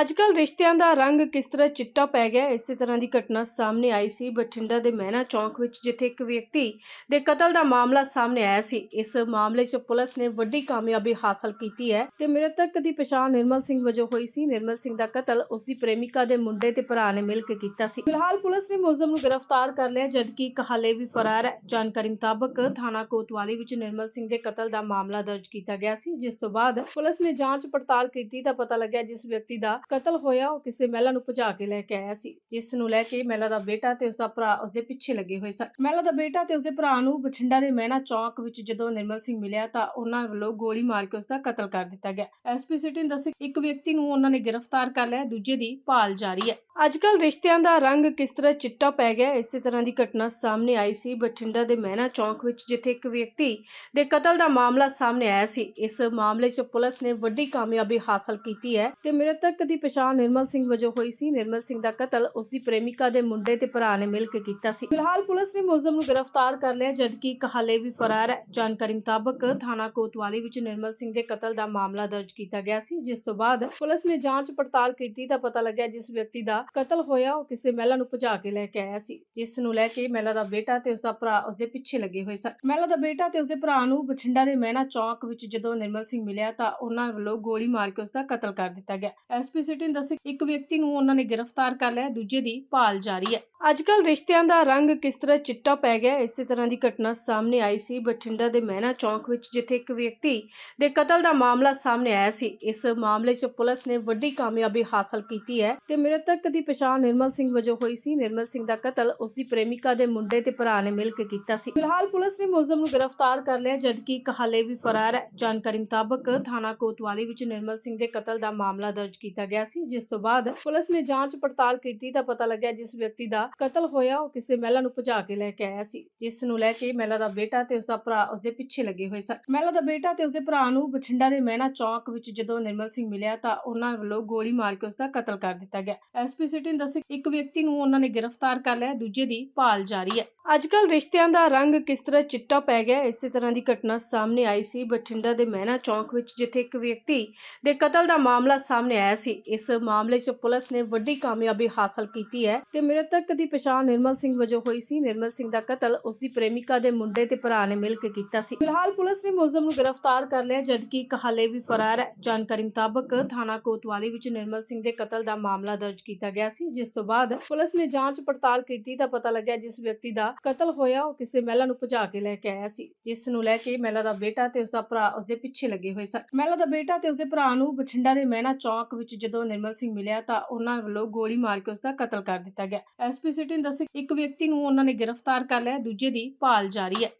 ਅੱਜਕੱਲ ਰਿਸ਼ਤਿਆਂ ਦਾ ਰੰਗ ਕਿਸ ਤਰ੍ਹਾਂ ਚਿੱਟਾ ਪੈ ਗਿਆ, ਇਸੇ ਤਰ੍ਹਾਂ ਦੀ ਘਟਨਾ ਸਾਹਮਣੇ ਆਈ ਸੀ। ਬਠਿੰਡਾ ਦੇ ਮਹਿਣਾ ਚੌਂਕ ਵਿੱਚ ਜਿੱਥੇ ਇੱਕ ਵਿਅਕਤੀ ਦੇ ਕਤਲ ਦਾ ਮਾਮਲਾ ਸਾਹਮਣੇ ਆਇਆ ਸੀ। ਇਸ ਮਾਮਲੇ 'ਚ ਪੁਲਿਸ ਨੇ ਵੱਡੀ ਕਾਮਯਾਬੀ ਹਾਸਲ ਕੀਤੀ ਹੈ ਤੇ ਮ੍ਰਿਤਕ ਦੀ ਪਛਾਣ ਨਿਰਮਲ ਸਿੰਘ ਵਜੋਂ ਹੋਈ ਸੀ। ਨਿਰਮਲ ਸਿੰਘ ਦਾ ਕਤਲ ਉਸ ਦੀ ਪ੍ਰੇਮਿਕਾ ਦੇ ਮੁੰਡੇ ਤੇ ਭਰਾ ਨੇ ਮਿਲ ਕੇ ਕੀਤਾ ਸੀ। ਫਿਲਹਾਲ ਪੁਲਿਸ ਨੇ ਮੁਲਜ਼ਮ ਨੂੰ ਗ੍ਰਿਫਤਾਰ ਕਰ ਲਿਆ, ਜਦਕਿ ਇੱਕ ਹਾਲੇ ਵੀ ਫਰਾਰ ਹੈ। ਜਾਣਕਾਰੀ ਮੁਤਾਬਕ ਥਾਣਾ ਕੋਤਵਾਲੀ ਵਿੱਚ ਨਿਰਮਲ ਸਿੰਘ ਦੇ ਕਤਲ ਦਾ ਮਾਮਲਾ ਦਰਜ ਕੀਤਾ ਗਿਆ ਸੀ, ਜਿਸ ਤੋਂ ਬਾਅਦ ਪੁਲਿਸ ਨੇ ਜਾਂਚ ਪੜਤਾਲ ਕੀਤੀ ਤਾਂ ਪਤਾ ਲੱਗਿਆ ਜਿਸ ਵਿਅਕਤੀ ਦਾ ਕਤਲ ਹੋਇਆ, ਉਹ ਕਿਸੇ ਮਹਿਲਾ ਨੂੰ ਭਜਾ ਕੇ ਲੈ ਕੇ ਆਇਆ ਸੀ, ਜਿਸ ਨੂੰ ਲੈ ਕੇ ਮਹਿਲਾ ਦਾ ਬੇਟਾ ਤੇ ਉਸ ਦਾ ਭਰਾ ਉਸ ਦੇ ਪਿੱਛੇ ਲੱਗੇ ਹੋਏ ਸਨ। ਮਹਿਲਾ ਦਾ ਬੇਟਾ ਤੇ ਉਸ ਦੇ ਭਰਾ ਨੂੰ ਬਠਿੰਡਾ ਦੇ ਮਹਿਣਾ ਚੌਕ ਵਿੱਚ ਜਦੋਂ ਨਿਰਮਲ ਸਿੰਘ ਮਿਲਿਆ ਤਾਂ ਉਹਨਾਂ ਵੱਲੋਂ ਗੋਲੀ ਮਾਰ ਕੇ ਉਸ ਦਾ ਕਤਲ ਕਰ ਦਿੱਤਾ ਗਿਆ। ਐਸਪੀ ਸਿਟੀ ਨੇ ਦੱਸਿਆ, ਇੱਕ ਵਿਅਕਤੀ ਨੂੰ ਉਹਨਾਂ ਨੇ ਗ੍ਰਿਫਤਾਰ ਕਰ ਲਿਆ, ਦੂਜੇ ਦੀ ਭਾਲ ਜਾਰੀ ਹੈ। ਅੱਜਕੱਲ ਰਿਸ਼ਤਿਆਂ ਦਾ ਰੰਗ ਕਿਸ ਤਰ੍ਹਾਂ ਚਿੱਟਾ ਪੈ ਗਿਆ, ਇਸੇ ਤਰ੍ਹਾਂ ਦੀ ਘਟਨਾ ਸਾਹਮਣੇ ਆਈ ਸੀ। ਬਠਿੰਡਾ ਦੇ ਮਹਿਣਾ ਚੌਂਕ ਵਿੱਚ ਜਿੱਥੇ ਇੱਕ ਵਿਅਕਤੀ ਦੇ ਕਤਲ ਦਾ ਮਾਮਲਾ ਸਾਹਮਣੇ ਆਇਆ ਸੀ, ਇਸ ਮਾਮਲੇ 'ਚ ਪੁਲਿਸ ਨੇ ਵੱਡੀ ਕਾਮਯਾਬੀ ਹਾਸਲ ਕੀਤੀ ਹੈ। ਤੇ ਮ੍ਰਿਤਕ ਦੀ ਪਛਾਣ ਨਿਰਮਲ ਸਿੰਘ ਵਜੋਂ ਹੋਈ ਸੀ। ਨਿਰਮਲ ਸਿੰਘ ਦਾ ਕਤਲ ਉਸ ਦੀ ਪ੍ਰੇਮਿਕਾ ਦੇ ਮੁੰਡੇ ਤੇ ਭਰਾ ਨੇ ਮਿਲ ਕੇ ਕੀਤਾ ਸੀ। ਫਿਲਹਾਲ ਪੁਲਿਸ ਨੇ ਮੁਲਜ਼ਮ ਨੂੰ ਗ੍ਰਿਫਤਾਰ ਕਰ ਲਿਆ, ਜਦਕਿ ਇੱਕ ਹਾਲੇ ਵੀ ਫਰਾਰ ਹੈ। ਜਾਣਕਾਰੀ ਮੁਤਾਬਕ ਥਾਣਾ ਕੋਤਵਾਲੀ ਵਿੱਚ ਨਿਰਮਲ ਸਿੰਘ ਦੇ ਕਤਲ ਦਾ ਮਾਮਲਾ ਦਰਜ ਕੀਤਾ ਗਿਆ ਸੀ, ਜਿਸ ਤੋਂ ਬਾਅਦ ਪੁਲਿਸ ਨੇ ਜਾਂਚ ਪੜਤਾਲ ਕੀਤੀ ਤਾਂ ਪਤਾ ਲੱਗਿਆ ਜਿਸ ਵਿਅਕਤੀ ਦਾ ਕਤਲ ਹੋਇਆ, ਉਹ ਕਿਸੇ ਮਹਿਲਾ ਨੂੰ ਭਜਾ ਕੇ ਲੈ ਕੇ ਆਇਆ ਸੀ, ਜਿਸ ਨੂੰ ਲੈ ਕੇ ਮਹਿਲਾ ਦਾ ਬੇਟਾ ਤੇ ਉਸ ਦਾ ਭਰਾ ਉਸ ਦੇ ਪਿੱਛੇ ਲੱਗੇ ਹੋਏ ਸਨ। ਮਹਿਲਾ ਦਾ ਬੇਟਾ ਤੇ ਉਸ ਦੇ ਭਰਾ ਨੂੰ ਬਠਿੰਡਾ ਦੇ ਮਹਿਨਾ ਚੌਕ ਵਿੱਚ ਜਦੋਂ ਨਿਰਮਲ ਸਿੰਘ ਮਿਲਿਆ ਤਾਂ ਉਹਨਾਂ ਵੱਲੋਂ ਗੋਲੀ ਮਾਰ ਕੇ ਉਸ ਦਾ ਕਤਲ ਕਰ ਦਿੱਤਾ ਗਿਆ। ਐਸਪੀ ਸਿਟੀ ਨੇ ਦੱਸਿਆ ਇੱਕ ਵਿਅਕਤੀ ਨੂੰ ਉਹਨਾਂ ਨੇ ਗ੍ਰਿਫਤਾਰ ਕਰ ਲਿਆ, ਦੂਜੇ ਦੀ ਭਾਲ ਜਾਰੀ ਹੈ। ਅੱਜਕੱਲ ਰਿਸ਼ਤਿਆਂ ਦਾ ਰੰਗ ਕਿਸ ਤਰ੍ਹਾਂ ਚਿੱਟਾ ਪੈ ਗਿਆ, ਇਸੇ ਤਰ੍ਹਾਂ ਦੀ ਘਟਨਾ ਸਾਹਮਣੇ ਆਈ ਸੀ। ਬਠਿੰਡਾ ਦੇ ਮਹਿਣਾ ਚੌਂਕ ਵਿੱਚ ਜਿੱਥੇ ਇੱਕ ਵਿਅਕਤੀ ਦੇ ਕਤਲ ਦਾ ਮਾਮਲਾ ਸਾਹਮਣੇ ਆਇਆ ਸੀ, ਇਸ ਮਾਮਲੇ 'ਚ ਪੁਲਿਸ ਨੇ ਵੱਡੀ ਕਾਮਯਾਬੀ ਹਾਸਲ ਕੀਤੀ ਹੈ ਤੇ ਮ੍ਰਿਤਕ ਦੀ ਪਛਾਣ ਨਿਰਮਲ ਸਿੰਘ ਵਜੋਂ ਹੋਈ ਸੀ। ਨਿਰਮਲ ਸਿੰਘ ਦਾ ਕਤਲ ਉਸ ਦੀ ਪ੍ਰੇਮਿਕਾ ਦੇ ਮੁੰਡੇ ਤੇ ਭਰਾ ਨੇ ਮਿਲ ਕੇ ਕੀਤਾ ਸੀ। ਫਿਲਹਾਲ ਪੁਲਿਸ ਨੇ ਮੁਲਜ਼ਮ ਨੂੰ ਗ੍ਰਿਫਤਾਰ ਕਰ ਲਿਆ, ਜਦਕਿ ਇੱਕ ਹਾਲੇ ਵੀ ਫਰਾਰ ਹੈ। ਜਾਣਕਾਰੀ ਮੁਤਾਬਕ ਥਾਣਾ ਕੋਤਵਾਲੀ ਵਿੱਚ ਨਿਰਮਲ ਸਿੰਘ ਦੇ ਕਤਲ ਦਾ ਮਾਮਲਾ ਦਰਜ ਕੀਤਾ ਗਿਆ ਸੀ, ਜਿਸ ਤੋਂ ਬਾਅਦ ਪੁਲਿਸ ਨੇ ਜਾਂਚ ਪੜਤਾਲ ਕੀਤੀ ਤਾਂ ਪਤਾ ਲੱਗਿਆ ਜਿਸ ਵਿਅਕਤੀ ਦਾ ਕਤਲ ਹੋਇਆ, ਉਹ ਕਿਸੇ ਮਹਿਲਾ ਨੂੰ ਭਜਾ ਕੇ ਲੈ ਕੇ ਆਇਆ ਸੀ, ਜਿਸ ਨੂੰ ਲੈ ਕੇ ਮਹਿਲਾ ਦਾ ਬੇਟਾ ਤੇ ਉਸ ਦਾ ਭਰਾ ਉਸ ਦੇ ਪਿੱਛੇ ਲੱਗੇ ਹੋਏ ਸਨ। ਮਹਿਲਾ ਦਾ ਬੇਟਾ ਤੇ ਉਸ ਦੇ ਭਰਾ ਨੂੰ ਬਠਿੰਡਾ ਦੇ ਮਹਿਣਾ ਚੌਕ ਵਿੱਚ ਜਦੋਂ ਨਿਰਮਲ ਸਿੰਘ ਮਿਲਿਆ ਤਾਂ ਉਹਨਾਂ ਵੱਲੋਂ ਗੋਲੀ ਮਾਰ ਕੇ ਉਸ ਦਾ ਕਤਲ ਕਰ ਦਿੱਤਾ ਗਿਆ। ਐਸਪੀ ਸਿਟੀ ਨੇ ਦੱਸਿਆ ਇੱਕ ਵਿਅਕਤੀ ਨੂੰ ਉਹਨਾਂ ਨੇ ਗ੍ਰਿਫਤਾਰ ਕਰ ਲਿਆ, ਦੂਜੇ ਦੀ ਭਾਲ ਜਾਰੀ ਹੈ। ਅੱਜਕੱਲ ਰਿਸ਼ਤਿਆਂ ਦਾ ਰੰਗ ਕਿਸ ਤਰ੍ਹਾਂ ਚਿੱਟਾ ਪੈ ਗਿਆ, ਇਸੇ ਤਰ੍ਹਾਂ ਦੀ ਘਟਨਾ ਸਾਹਮਣੇ ਆਈ ਸੀ। ਬਠਿੰਡਾ ਦੇ ਮਹਿਣਾ ਚੌਂਕ ਵਿੱਚ ਜਿੱਥੇ ਇੱਕ ਵਿਅਕਤੀ ਦੇ ਕਤਲ ਦਾ ਮਾਮਲਾ ਸਾਹਮਣੇ ਆਇਆ ਸੀ, ਇਸ ਮਾਮਲੇ 'ਚ ਪੁਲਿਸ ਨੇ ਵੱਡੀ ਕਾਮਯਾਬੀ ਹਾਸਲ ਕੀਤੀ ਹੈ ਤੇ ਮ੍ਰਿਤਕ ਦੀ ਪਛਾਣ ਨਿਰਮਲ ਸਿੰਘ ਵਜੋਂ ਹੋਈ ਸੀ। ਨਿਰਮਲ ਸਿੰਘ ਦਾ ਕਤਲ ਉਸ ਦੀ ਪ੍ਰੇਮਿਕਾ ਦੇ ਮੁੰਡੇ ਤੇ ਭਰਾ ਨੇ ਮਿਲ ਕੇ ਕੀਤਾ ਸੀ। ਫਿਲਹਾਲ ਪੁਲਿਸ ਨੇ ਮੁਲਜ਼ਮ ਨੂੰ ਗ੍ਰਿਫਤਾਰ ਕਰ ਲਿਆ, ਜਦਕਿ ਇੱਕ ਹਾਲੇ ਵੀ ਫਰਾਰ ਹੈ। ਜਾਣਕਾਰੀ ਮੁਤਾਬਕ ਥਾਣਾ ਕੋਤਵਾਲੀ ਵਿੱਚ ਨਿਰਮਲ ਸਿੰਘ ਦੇ ਕਤਲ ਦਾ ਮਾਮਲਾ ਦਰਜ ਕੀਤਾ ਗਿਆ ਸੀ, ਜਿਸ ਤੋਂ ਬਾਅਦ ਪੁਲਿਸ ਨੇ ਜਾਂਚ ਪੜਤਾਲ ਕੀਤੀ ਤਾਂ ਪਤਾ ਲੱਗਿਆ ਜਿਸ ਵਿਅਕਤੀ ਦਾ ਕਤਲ ਹੋਇਆ, ਉਹ ਕਿਸੇ ਮਹਿਲਾ ਨੂੰ ਭਜਾ ਕੇ ਲੈ ਕੇ ਆਇਆ ਸੀ, ਜਿਸ ਨੂੰ ਲੈ ਕੇ ਮਹਿਲਾ ਦਾ ਬੇਟਾ ਤੇ ਉਸ ਦਾ ਭਰਾ ਉਸ ਦੇ ਪਿੱਛੇ ਲੱਗੇ ਹੋਏ ਸਨ। ਮਹਿਲਾ ਦਾ ਬੇਟਾ ਤੇ ਉਸ ਦੇ ਭਰਾ ਨੂੰ ਬਠਿੰਡਾ ਦੇ ਮਹਿਣਾ ਚੌਕ ਵਿੱਚ ਜਦੋਂ ਨਿਰਮਲ ਸਿੰਘ ਮਿਲਿਆ ਤਾਂ ਉਹਨਾਂ ਵੱਲੋਂ ਗੋਲੀ ਮਾਰ ਕੇ ਉਸ ਦਾ ਕਤਲ ਕਰ ਦਿੱਤਾ ਗਿਆ। ਐਸਪੀ ਸਿਟੀ ਨੇ ਦੱਸਿਆ ਇੱਕ ਵਿਅਕਤੀ ਨੂੰ ਉਹਨਾਂ ਨੇ ਗ੍ਰਿਫਤਾਰ ਕਰ ਲਿਆ, ਦੂਜੇ ਦੀ ਭਾਲ ਜਾਰੀ ਹੈ।